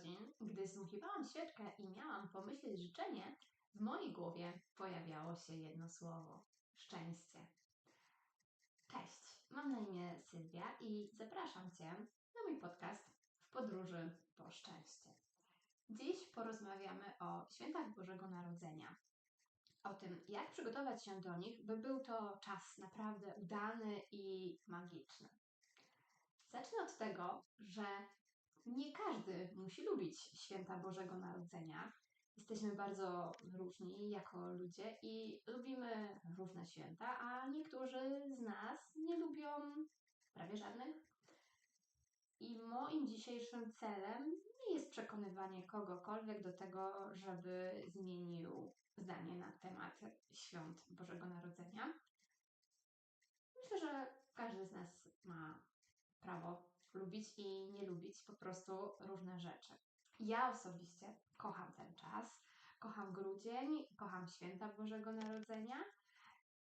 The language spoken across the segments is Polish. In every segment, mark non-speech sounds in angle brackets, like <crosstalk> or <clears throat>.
urodzin, gdy zmuchiwałam świeczkę i miałam pomyśleć życzenie, w mojej głowie pojawiało się jedno słowo szczęście. Cześć, mam na imię Sylwia i zapraszam Cię na mój podcast w podróży po szczęście. Dziś porozmawiamy o świętach Bożego Narodzenia. O tym, jak przygotować się do nich, by był to czas naprawdę udany i magiczny. Zacznę od tego, że nie każdy musi lubić święta Bożego Narodzenia. Jesteśmy bardzo różni jako ludzie i lubimy różne święta, a niektórzy z nas nie lubią prawie żadnych. I moim dzisiejszym celem nie jest przekonywanie kogokolwiek do tego, żeby zmienił zdanie na temat świąt Bożego Narodzenia. Myślę, że każdy z nas ma prawo lubić i nie lubić po prostu różne rzeczy. Ja osobiście kocham ten czas, kocham grudzień, kocham święta Bożego Narodzenia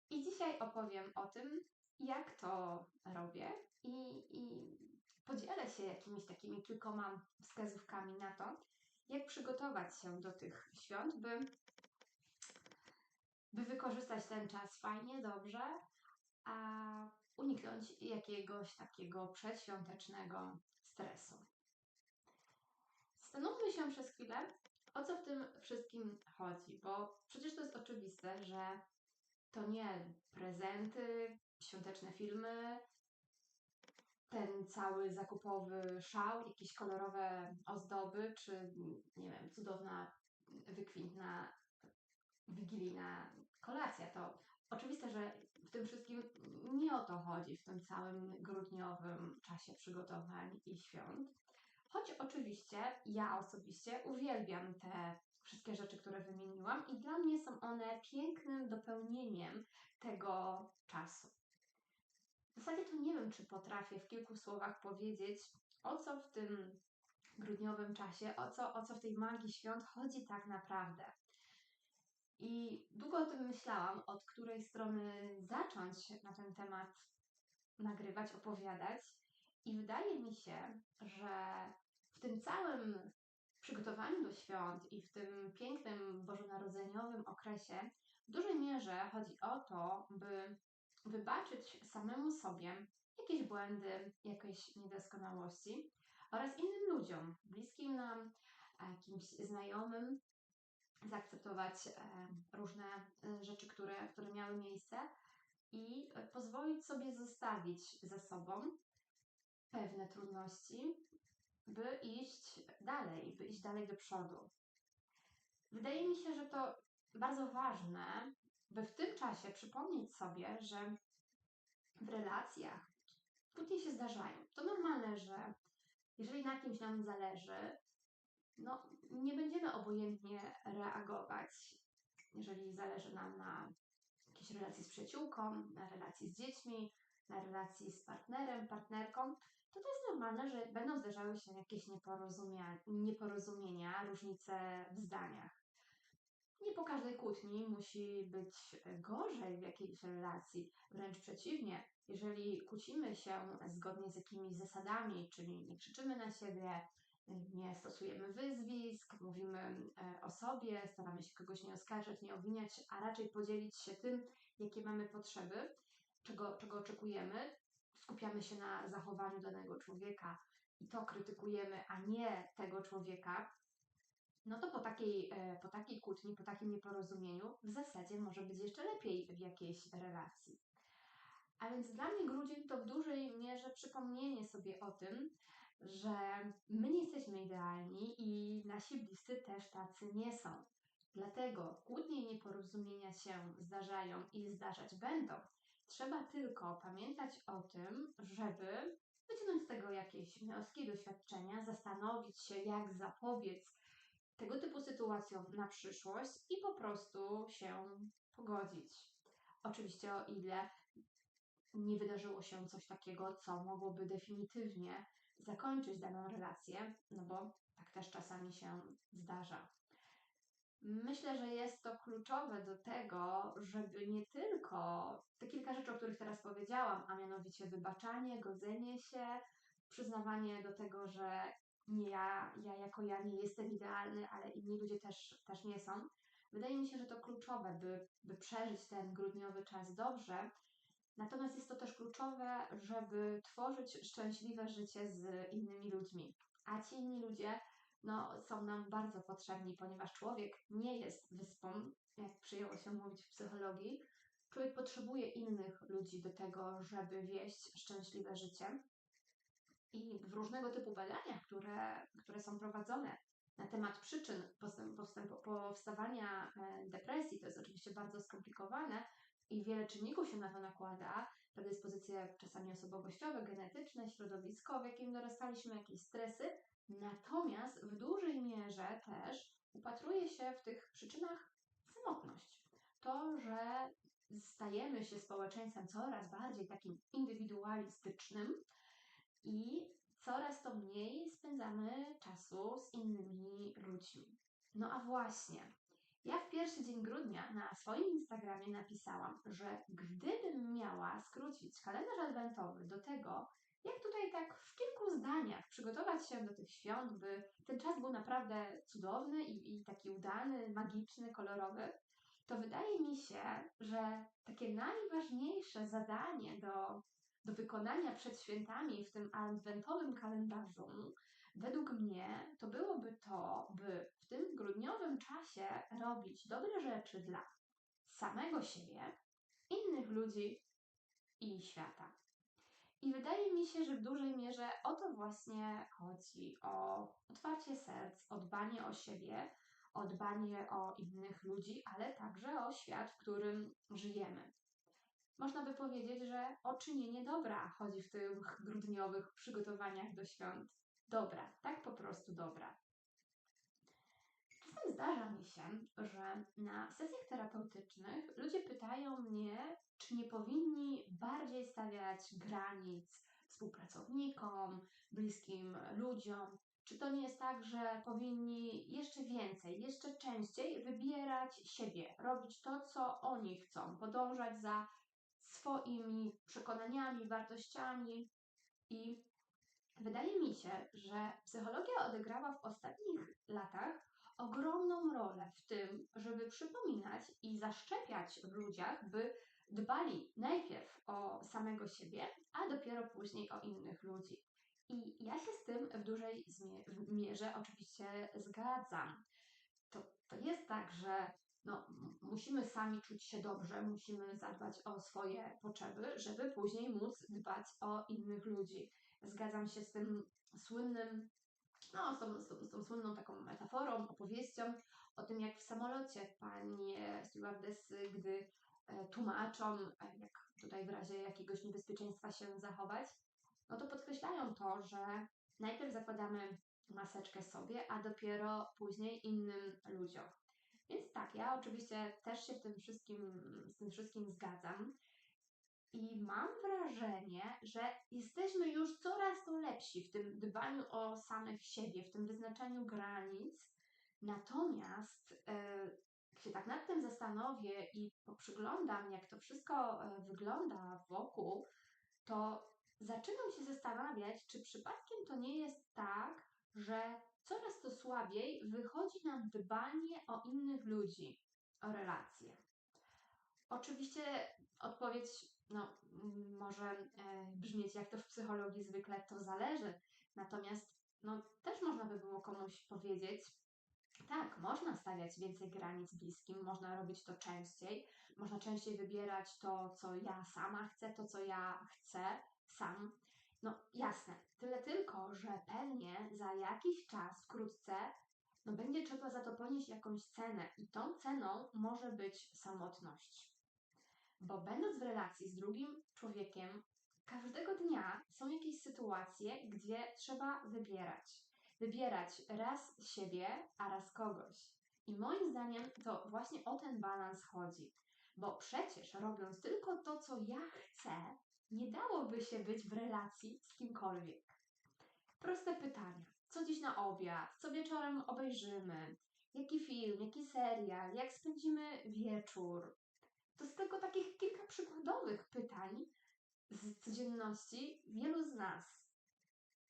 i dzisiaj opowiem o tym, jak to robię i, i podzielę się jakimiś takimi kilkoma wskazówkami na to, jak przygotować się do tych świąt, by, by wykorzystać ten czas fajnie, dobrze, a uniknąć jakiegoś takiego przedświątecznego stresu. Zastanówmy się przez chwilę, o co w tym wszystkim chodzi, bo przecież to jest oczywiste, że to nie prezenty, świąteczne filmy, ten cały zakupowy szał, jakieś kolorowe ozdoby, czy nie wiem, cudowna, wykwintna, wigilijna kolacja. To oczywiste, że tym wszystkim nie o to chodzi w tym całym grudniowym czasie przygotowań i świąt. Choć oczywiście ja osobiście uwielbiam te wszystkie rzeczy, które wymieniłam, i dla mnie są one pięknym dopełnieniem tego czasu. W zasadzie to nie wiem, czy potrafię w kilku słowach powiedzieć, o co w tym grudniowym czasie, o co, o co w tej magii świąt chodzi tak naprawdę. I długo o tym myślałam, od której strony zacząć na ten temat nagrywać, opowiadać. I wydaje mi się, że w tym całym przygotowaniu do świąt i w tym pięknym bożonarodzeniowym okresie w dużej mierze chodzi o to, by wybaczyć samemu sobie jakieś błędy, jakieś niedoskonałości oraz innym ludziom, bliskim nam, jakimś znajomym, zaakceptować e, różne e, rzeczy, które, które miały miejsce i pozwolić sobie zostawić ze sobą pewne trudności, by iść dalej, by iść dalej do przodu. Wydaje mi się, że to bardzo ważne, by w tym czasie przypomnieć sobie, że w relacjach kłótnie się zdarzają. To normalne, że jeżeli na kimś nam zależy, no nie będziemy obojętnie reagować, jeżeli zależy nam na jakiejś relacji z przyjaciółką, na relacji z dziećmi, na relacji z partnerem, partnerką, to to jest normalne, że będą zdarzały się jakieś nieporozumienia, różnice w zdaniach. Nie po każdej kłótni musi być gorzej w jakiejś relacji, wręcz przeciwnie. Jeżeli kłócimy się zgodnie z jakimiś zasadami, czyli nie krzyczymy na siebie, nie stosujemy wyzwisk, mówimy e, o sobie, staramy się kogoś nie oskarżać, nie obwiniać, a raczej podzielić się tym, jakie mamy potrzeby, czego, czego oczekujemy, skupiamy się na zachowaniu danego człowieka i to krytykujemy, a nie tego człowieka, no to po takiej, e, po takiej kłótni, po takim nieporozumieniu w zasadzie może być jeszcze lepiej w jakiejś relacji. A więc dla mnie grudzień to w dużej mierze przypomnienie sobie o tym, że my nie jesteśmy idealni i nasi bliscy też tacy nie są. Dlatego kłótnie i nieporozumienia się zdarzają i zdarzać będą. Trzeba tylko pamiętać o tym, żeby wyciągnąć z tego jakieś wnioski, doświadczenia, zastanowić się, jak zapobiec tego typu sytuacjom na przyszłość i po prostu się pogodzić. Oczywiście, o ile nie wydarzyło się coś takiego, co mogłoby definitywnie zakończyć daną relację, no bo tak też czasami się zdarza. Myślę, że jest to kluczowe do tego, żeby nie tylko te kilka rzeczy, o których teraz powiedziałam, a mianowicie wybaczanie, godzenie się, przyznawanie do tego, że nie ja, ja jako ja nie jestem idealny, ale inni ludzie też, też nie są. Wydaje mi się, że to kluczowe, by, by przeżyć ten grudniowy czas dobrze. Natomiast jest to też kluczowe, żeby tworzyć szczęśliwe życie z innymi ludźmi. A ci inni ludzie no, są nam bardzo potrzebni, ponieważ człowiek nie jest wyspą, jak przyjęło się mówić w psychologii. Człowiek potrzebuje innych ludzi do tego, żeby wieść szczęśliwe życie. I w różnego typu badaniach, które, które są prowadzone na temat przyczyn powstawania e, depresji, to jest oczywiście bardzo skomplikowane i wiele czynników się na to nakłada, predyspozycje czasami osobowościowe, genetyczne, środowisko, w jakim dorastaliśmy, jakieś stresy, natomiast w dużej mierze też upatruje się w tych przyczynach samotność. To, że stajemy się społeczeństwem coraz bardziej takim indywidualistycznym i coraz to mniej spędzamy czasu z innymi ludźmi. No a właśnie, ja w pierwszy dzień grudnia na swoim Instagramie napisałam, że gdybym miała skrócić kalendarz adwentowy do tego, jak tutaj tak w kilku zdaniach przygotować się do tych świąt, by ten czas był naprawdę cudowny i, i taki udany, magiczny, kolorowy, to wydaje mi się, że takie najważniejsze zadanie do, do wykonania przed świętami w tym adwentowym kalendarzu, według mnie, to byłoby to, by w tym grudniowym czasie robić dobre rzeczy dla samego siebie, innych ludzi i świata. I wydaje mi się, że w dużej mierze o to właśnie chodzi: o otwarcie serc, o dbanie o siebie, o dbanie o innych ludzi, ale także o świat, w którym żyjemy. Można by powiedzieć, że o czynienie dobra chodzi w tych grudniowych przygotowaniach do świąt. Dobra, tak po prostu dobra. Czasem zdarza mi się, że na sesjach terapeutycznych ludzie pytają mnie, czy nie powinni bardziej stawiać granic współpracownikom, bliskim ludziom, czy to nie jest tak, że powinni jeszcze więcej, jeszcze częściej wybierać siebie, robić to, co oni chcą, podążać za swoimi przekonaniami, wartościami i wydaje mi się, że psychologia odegrała w ostatnich latach ogromną rolę w tym, żeby przypominać i zaszczepiać w ludziach, by dbali najpierw o samego siebie, a dopiero później o innych ludzi. I ja się z tym w dużej mierze oczywiście zgadzam. To, to jest tak, że no, musimy sami czuć się dobrze, musimy zadbać o swoje potrzeby, żeby później móc dbać o innych ludzi. Zgadzam się z tym słynnym, no, z tą, z tą, z tą słynną taką metaforą, opowieścią o tym, jak w samolocie panie stewardessy, gdy e, tłumaczą, e, jak tutaj w razie jakiegoś niebezpieczeństwa się zachować, no to podkreślają to, że najpierw zakładamy maseczkę sobie, a dopiero później innym ludziom. Więc tak, ja oczywiście też się w tym wszystkim, z tym wszystkim zgadzam. I mam wrażenie, że jesteśmy już coraz to lepsi w tym dbaniu o samych siebie, w tym wyznaczaniu granic. Natomiast jak się tak nad tym zastanowię i poprzyglądam, jak to wszystko e, wygląda wokół, to zaczynam się zastanawiać, czy przypadkiem to nie jest tak, że coraz to słabiej wychodzi nam dbanie o innych ludzi, o relacje. Oczywiście odpowiedź no, może e, brzmieć jak to w psychologii zwykle, to zależy. Natomiast no, też można by było komuś powiedzieć, tak, można stawiać więcej granic bliskim, można robić to częściej, można częściej wybierać to, co ja sama chcę, to, co ja chcę sam. No jasne, tyle tylko, że pewnie za jakiś czas, wkrótce, no będzie trzeba za to ponieść jakąś cenę i tą ceną może być samotność. Bo będąc w relacji z drugim człowiekiem, każdego dnia są jakieś sytuacje, gdzie trzeba wybierać. Wybierać raz siebie, a raz kogoś. I moim zdaniem to właśnie o ten balans chodzi. Bo przecież robiąc tylko to, co ja chcę, nie dałoby się być w relacji z kimkolwiek. Proste pytania. Co dziś na obiad? Co wieczorem obejrzymy? Jaki film? Jaki serial? Jak spędzimy wieczór? To jest tylko takich kilka przykładowych pytań z codzienności wielu z nas.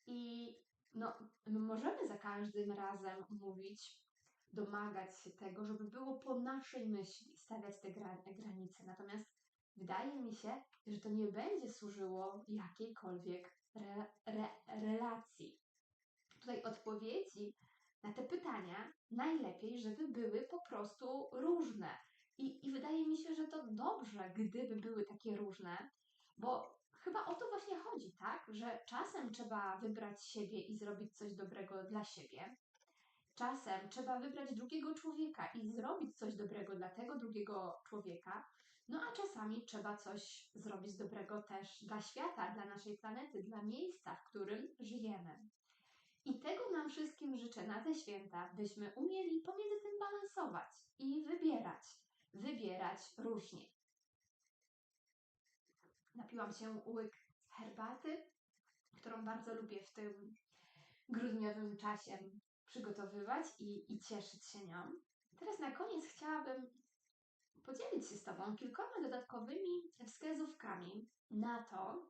I no, my możemy za każdym razem mówić, domagać się tego, żeby było po naszej myśli, stawiać te gra- granice. Natomiast wydaje mi się, że to nie będzie służyło jakiejkolwiek re, re, relacji. Tutaj odpowiedzi na te pytania najlepiej, żeby były po prostu różne. I, I wydaje mi się, że to dobrze, gdyby były takie różne, bo chyba o to właśnie chodzi, tak? Że czasem trzeba wybrać siebie i zrobić coś dobrego dla siebie. Czasem trzeba wybrać drugiego człowieka i zrobić coś dobrego dla tego drugiego człowieka. No a czasami trzeba coś zrobić dobrego też dla świata, dla naszej planety, dla miejsca, w którym żyjemy. I tego nam wszystkim życzę na te święta, byśmy umieli pomiędzy tym balansować i wybierać. Wybierać różnie. Napiłam się łyk herbaty, którą bardzo lubię w tym grudniowym czasie przygotowywać i, i cieszyć się nią. Teraz na koniec chciałabym podzielić się z Tobą kilkoma dodatkowymi wskazówkami na to,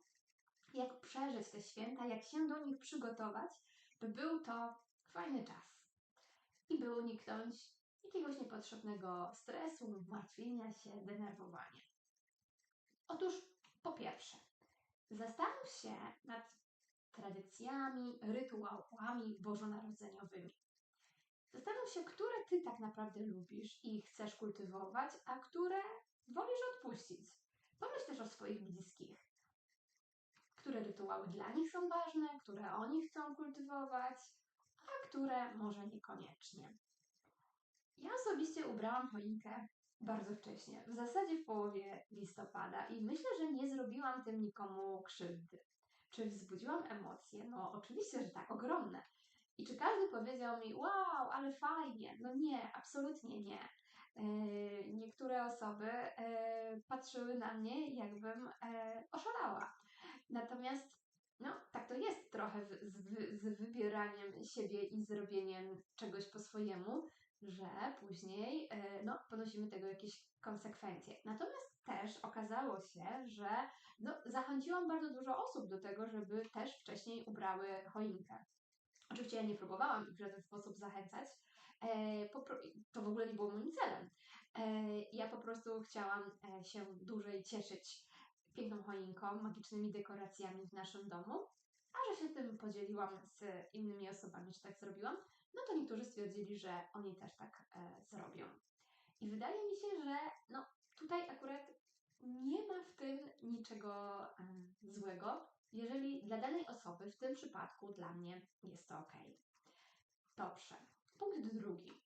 jak przeżyć te święta, jak się do nich przygotować, by był to fajny czas i by uniknąć jakiegoś niepotrzebnego stresu, martwienia się, denerwowania. Otóż po pierwsze, zastanów się nad tradycjami, rytuałami bożonarodzeniowymi. Zastanów się, które ty tak naprawdę lubisz i chcesz kultywować, a które wolisz odpuścić. Pomyśl też o swoich bliskich. Które rytuały dla nich są ważne, które oni chcą kultywować, a które może niekoniecznie. Ja osobiście ubrałam choinkę bardzo wcześnie, w zasadzie w połowie listopada i myślę, że nie zrobiłam tym nikomu krzywdy. Czy wzbudziłam emocje? No oczywiście, że tak, ogromne. I czy każdy powiedział mi, wow, ale fajnie? No nie, absolutnie nie. Yy, niektóre osoby yy, patrzyły na mnie, jakbym yy, oszalała. Natomiast, no, tak to jest trochę z, z wybieraniem siebie i zrobieniem czegoś po swojemu, że później no, ponosimy tego jakieś konsekwencje. Natomiast też okazało się, że no, zachęciłam bardzo dużo osób do tego, żeby też wcześniej ubrały choinkę. Oczywiście ja nie próbowałam ich w żaden sposób zachęcać. E, to w ogóle nie było moim celem. E, ja po prostu chciałam e, się dłużej cieszyć piękną choinką, magicznymi dekoracjami w naszym domu, a że się tym podzieliłam z innymi osobami, że tak zrobiłam, no to niektórzy stwierdzili, że oni też tak zrobią. I wydaje mi się, że no, tutaj akurat nie ma w tym niczego złego, jeżeli dla danej osoby, w tym przypadku dla mnie, jest to ok. Dobrze. Punkt drugi.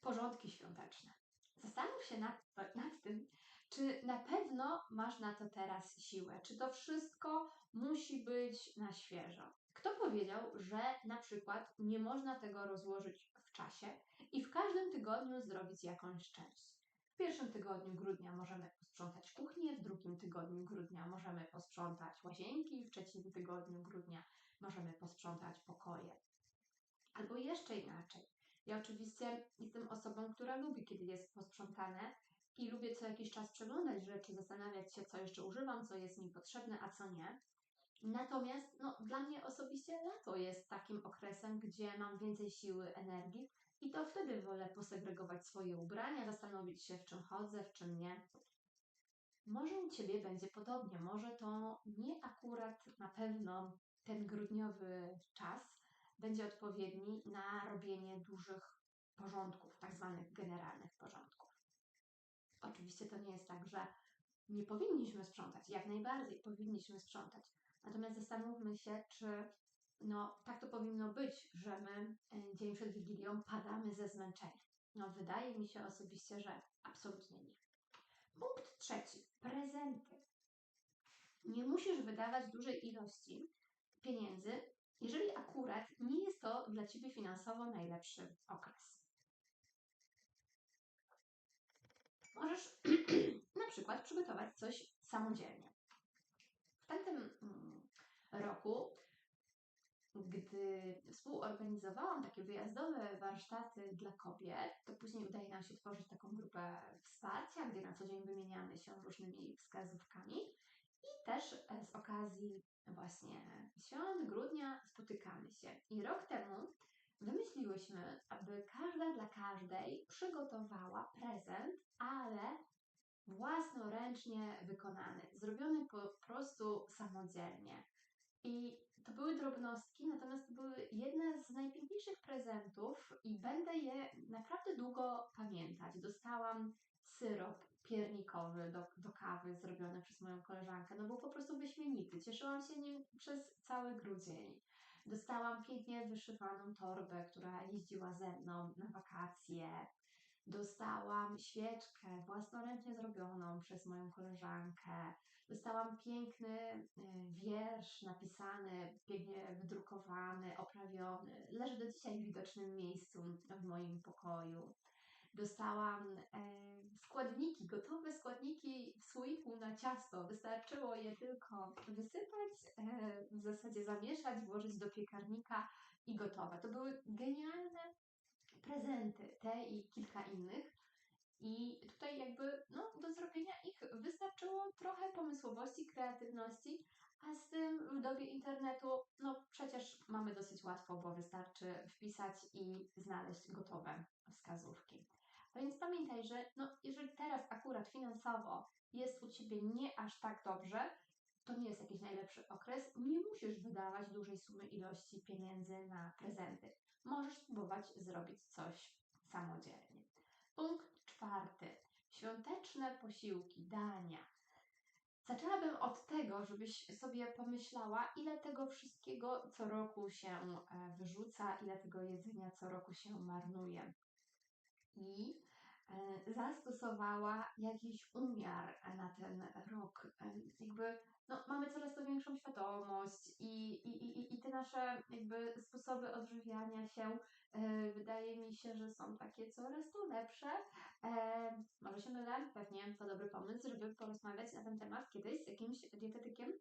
Porządki świąteczne. Zastanów się nad, nad tym, czy na pewno masz na to teraz siłę? Czy to wszystko musi być na świeżo? Kto powiedział, że na przykład nie można tego rozłożyć w czasie i w każdym tygodniu zrobić jakąś część? W pierwszym tygodniu grudnia możemy posprzątać kuchnię, w drugim tygodniu grudnia możemy posprzątać łazienki, w trzecim tygodniu grudnia możemy posprzątać pokoje. Albo jeszcze inaczej. Ja oczywiście jestem osobą, która lubi, kiedy jest posprzątane i lubię co jakiś czas przeglądać rzeczy, zastanawiać się, co jeszcze używam, co jest mi potrzebne, a co nie. Natomiast no, dla mnie osobiście lato jest takim okresem, gdzie mam więcej siły, energii i to wtedy wolę posegregować swoje ubrania, zastanowić się, w czym chodzę, w czym nie. Może u Ciebie będzie podobnie, może to nie akurat na pewno ten grudniowy czas będzie odpowiedni na robienie dużych porządków, tak zwanych generalnych porządków. Oczywiście to nie jest tak, że nie powinniśmy sprzątać, jak najbardziej powinniśmy sprzątać. Natomiast zastanówmy się, czy no tak to powinno być, że my e, dzień przed Wigilią padamy ze zmęczenia. No wydaje mi się osobiście, że absolutnie nie. Punkt trzeci. Prezenty. Nie musisz wydawać dużej ilości pieniędzy, jeżeli akurat nie jest to dla Ciebie finansowo najlepszy okres. Możesz <clears throat> na przykład przygotować coś samodzielnie. W tamtym mm, roku gdy współorganizowałam takie wyjazdowe warsztaty dla kobiet, to później udaje nam się tworzyć taką grupę wsparcia, gdzie na co dzień wymieniamy się różnymi wskazówkami. I też e, z okazji właśnie świąt grudnia spotykamy się. I rok temu wymyśliłyśmy, aby każda dla każdej przygotowała prezent, ale własnoręcznie wykonany, zrobiony po prostu samodzielnie. I to były drobnostki, natomiast to były jedne z najpiękniejszych prezentów i będę je naprawdę długo pamiętać. Dostałam syrop piernikowy do, do kawy zrobiony przez moją koleżankę. No był po prostu wyśmienity. Cieszyłam się nim przez cały grudzień. Dostałam pięknie wyszywaną torbę, która jeździła ze mną na wakacje. Dostałam świeczkę własnoręcznie zrobioną przez moją koleżankę. Dostałam piękny e, wiersz napisany, pięknie wydrukowany, oprawiony. Leży do dzisiaj w widocznym miejscu w moim pokoju. Dostałam e, składniki, gotowe składniki w słoiku na ciasto. Wystarczyło je tylko wysypać, e, w zasadzie zamieszać, włożyć do piekarnika i gotowe. To były genialne prezenty, te i kilka innych. I tutaj jakby no, do zrobienia ich wystarczyło trochę pomysłowości, kreatywności, a z tym w dobie internetu, no przecież mamy dosyć łatwo, bo wystarczy wpisać i znaleźć gotowe wskazówki. A więc pamiętaj, że no, jeżeli teraz akurat finansowo jest u Ciebie nie aż tak dobrze, to nie jest jakiś najlepszy okres, nie musisz wydawać dużej sumy ilości pieniędzy na prezenty. Możesz spróbować zrobić coś samodzielnie. Świąteczne posiłki, dania. Zaczęłabym od tego, żebyś sobie pomyślała, ile tego wszystkiego co roku się e, wyrzuca, ile tego jedzenia co roku się marnuje. I e, zastosowała jakiś umiar na ten rok. E, jakby no, mamy coraz to większą świadomość i, i, i, i te nasze jakby sposoby odżywiania się e, wydaje mi się, że są takie coraz to lepsze. E, może się mylę, pewnie to dobry pomysł, żeby porozmawiać na ten temat kiedyś z jakimś dietetykiem.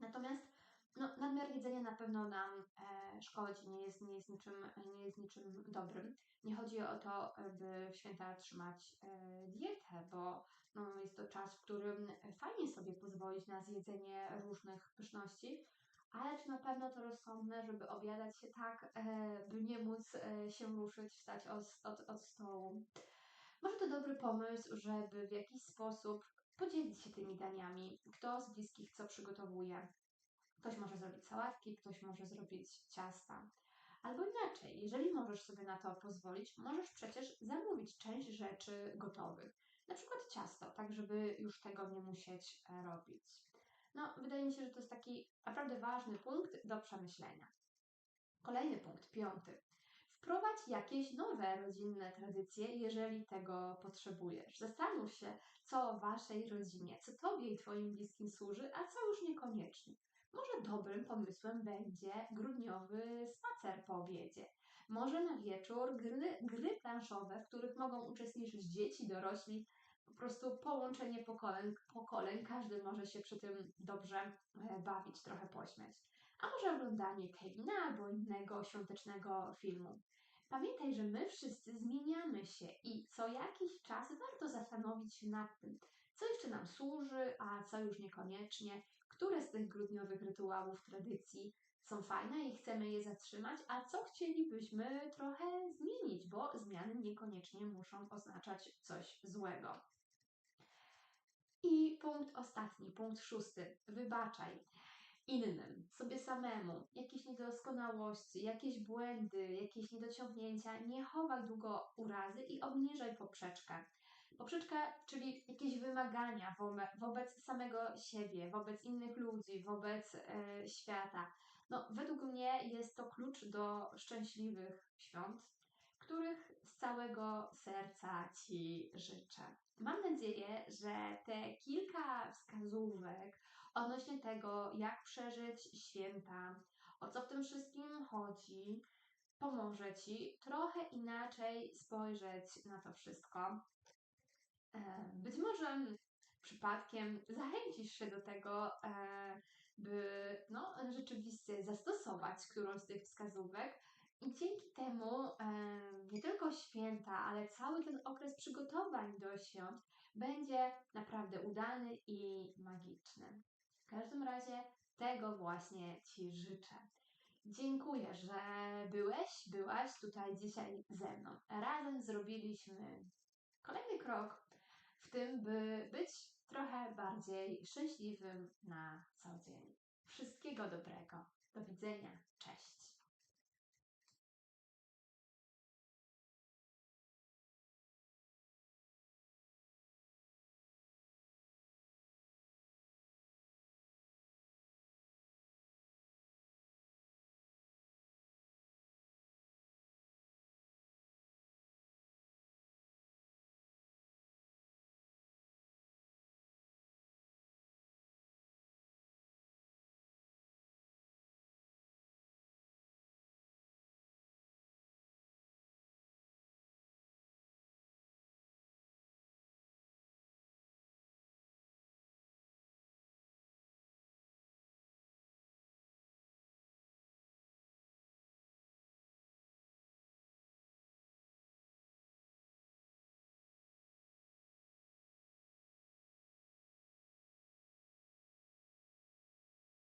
Natomiast no, nadmiar jedzenia na pewno nam e, szkodzi, nie jest, nie, jest niczym, nie jest niczym dobrym. Nie chodzi o to, by w święta trzymać e, dietę, bo no, jest to czas, w którym fajnie sobie pozwolić na zjedzenie różnych pyszności, ale czy na pewno to rozsądne, żeby obiadać się tak, e, by nie móc e, się ruszyć, wstać od, od, od stołu. Może to dobry pomysł, żeby w jakiś sposób podzielić się tymi daniami. Kto z bliskich co przygotowuje. Ktoś może zrobić sałatki, ktoś może zrobić ciasta. Albo inaczej, jeżeli możesz sobie na to pozwolić, możesz przecież zamówić część rzeczy gotowych. Na przykład ciasto, tak żeby już tego nie musieć e, robić. No, wydaje mi się, że to jest taki naprawdę ważny punkt do przemyślenia. Kolejny punkt, piąty. Wprowadź jakieś nowe rodzinne tradycje, jeżeli tego potrzebujesz. Zastanów się, co Waszej rodzinie, co Tobie i Twoim bliskim służy, a co już niekoniecznie. Może dobrym pomysłem będzie grudniowy spacer po obiedzie. Może na wieczór gry, gry planszowe, w których mogą uczestniczyć dzieci, dorośli, po prostu połączenie pokoleń, pokoleń. Każdy może się przy tym dobrze e, bawić, trochę pośmiać. A może oglądanie Kevina albo innego świątecznego filmu. Pamiętaj, że my wszyscy zmieniamy się i co jakiś czas warto zastanowić się nad tym, co jeszcze nam służy, a co już niekoniecznie, które z tych grudniowych rytuałów, tradycji są fajne i chcemy je zatrzymać, a co chcielibyśmy trochę zmienić, bo zmiany niekoniecznie muszą oznaczać coś złego. I punkt ostatni, punkt szósty. Wybaczaj innym, sobie samemu, jakieś niedoskonałości, jakieś błędy, jakieś niedociągnięcia. Nie chowaj długo urazy i obniżaj poprzeczkę. Poprzeczka, czyli jakieś wymagania wobec samego siebie, wobec innych ludzi, wobec e, świata. No, według mnie jest to klucz do szczęśliwych świąt, których z całego serca Ci życzę. Mam nadzieję, że te kilka wskazówek odnośnie tego, jak przeżyć święta, o co w tym wszystkim chodzi, pomoże Ci trochę inaczej spojrzeć na to wszystko. E, być może przypadkiem zachęcisz się do tego, e, by no, rzeczywiście zastosować którąś z tych wskazówek, i dzięki temu e, nie tylko święta, ale cały ten okres przygotowań do świąt będzie naprawdę udany i magiczny. W każdym razie tego właśnie Ci życzę. Dziękuję, że byłeś, byłaś tutaj dzisiaj ze mną. Razem zrobiliśmy kolejny krok w tym, by być trochę bardziej szczęśliwym na co dzień. Wszystkiego dobrego. Do widzenia. Cześć.